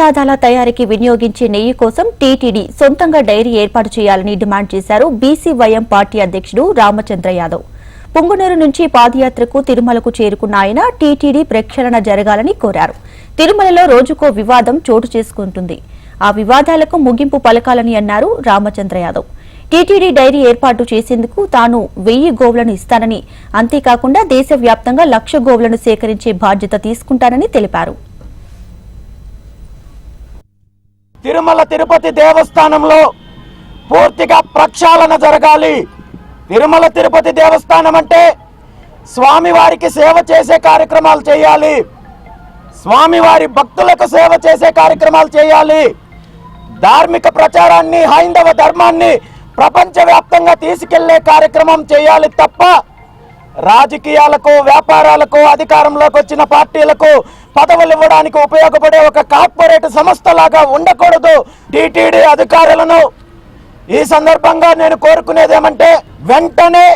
ప్రసాదాల తయారీకి వినియోగించే నెయ్యి కోసం టీటీడీ సొంతంగా డైరీ ఏర్పాటు చేయాలని డిమాండ్ చేశారు బీసీవైఎం పార్టీ అధ్యక్షుడు రామచంద్ర యాదవ్. పుంగునూరు నుంచి పాదయాత్రకు తిరుమలకు చేరుకున్న ఆయన టీటీడీ ప్రక్షాళన జరగాలని కోరారు. తిరుమలలో రోజుకో వివాదం చోటు చేసుకుంటుంది. ఆ వివాదాలకు ముగింపు పలకాలని అన్నారు రామచంద్ర యాదవ్. టీటీడీ డైరీ ఏర్పాటు చేసేందుకు తాను వెయ్యి గోవులను ఇస్తానని అంతేకాకుండా దేశవ్యాప్తంగా లక్ష గోవులను సేకరించే బాధ్యత తీసుకుంటానని తెలిపారు. తిరుమల తిరుపతి దేవస్థానంలో పూర్తిగా ప్రక్షాళన జరగాలి. తిరుమల తిరుపతి దేవస్థానం అంటే స్వామివారికి సేవ చేసే కార్యక్రమాలు చేయాలి. స్వామివారి భక్తులకు సేవ చేసే కార్యక్రమాలు చేయాలి. ధార్మిక ప్రచారాన్ని హైందవ ధర్మాన్ని ప్రపంచవ్యాప్తంగా తీసుకెళ్ళే కార్యక్రమం చేయాలి తప్ప రాజకీయాలకు వ్యాపారాలకు అధికారంలోకి వచ్చిన పార్టీలకు పదవులు ఇవ్వడానికి ఉపయోగపడే ఒక కార్పొరేట్ సంస్థలాగా ఉండకూడదు టీటీడీ అధికారులను. ఈ సందర్భంగా నేను కోరుకునేది ఏమంటే వెంటనే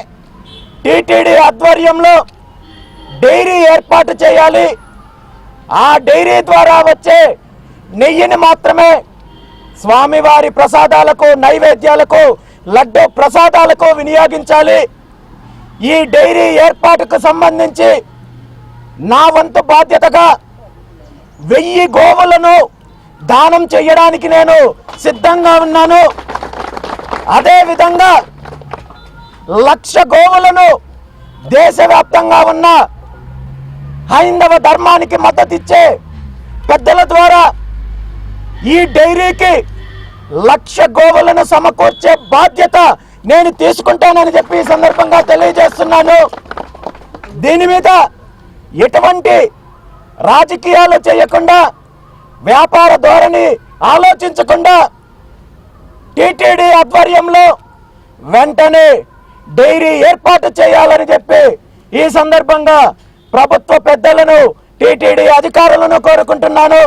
టీటీడీ ఆధ్వర్యంలో డైరీ ఏర్పాటు చేయాలి. ఆ డైరీ ద్వారా వచ్చే నెయ్యిని మాత్రమే స్వామివారి ప్రసాదాలకు నైవేద్యాలకు లడ్డు ప్రసాదాలకు వినియోగించాలి. ఈ డైరీ ఏర్పాటుకు సంబంధించి నా వంతు బాధ్యతగా వెయ్యి గోవులను దానం చేయడానికి నేను సిద్ధంగా ఉన్నాను. అదేవిధంగా లక్ష గోవులను దేశవ్యాప్తంగా ఉన్న హైందవ ధర్మానికి మద్దతు ఇచ్చే పెద్దల ద్వారా ఈ డైరీకి లక్ష గోవులను సమకూర్చే బాధ్యత నేను తీసుకుంటానని చెప్పి ఈ సందర్భంగా తెలియజేస్తున్నాను. దీని మీద ఎటువంటి రాజకీయాలు చేయకుండా వ్యాపార ధోరణి ఆలోచించకుండా టీటీడీ ఆధ్వర్యంలో వెంటనే డైరీ ఏర్పాటు చేయాలని చెప్పి ఈ సందర్భంగా ప్రభుత్వ పెద్దలను టీటీడీ అధికారులను కోరుకుంటున్నాను.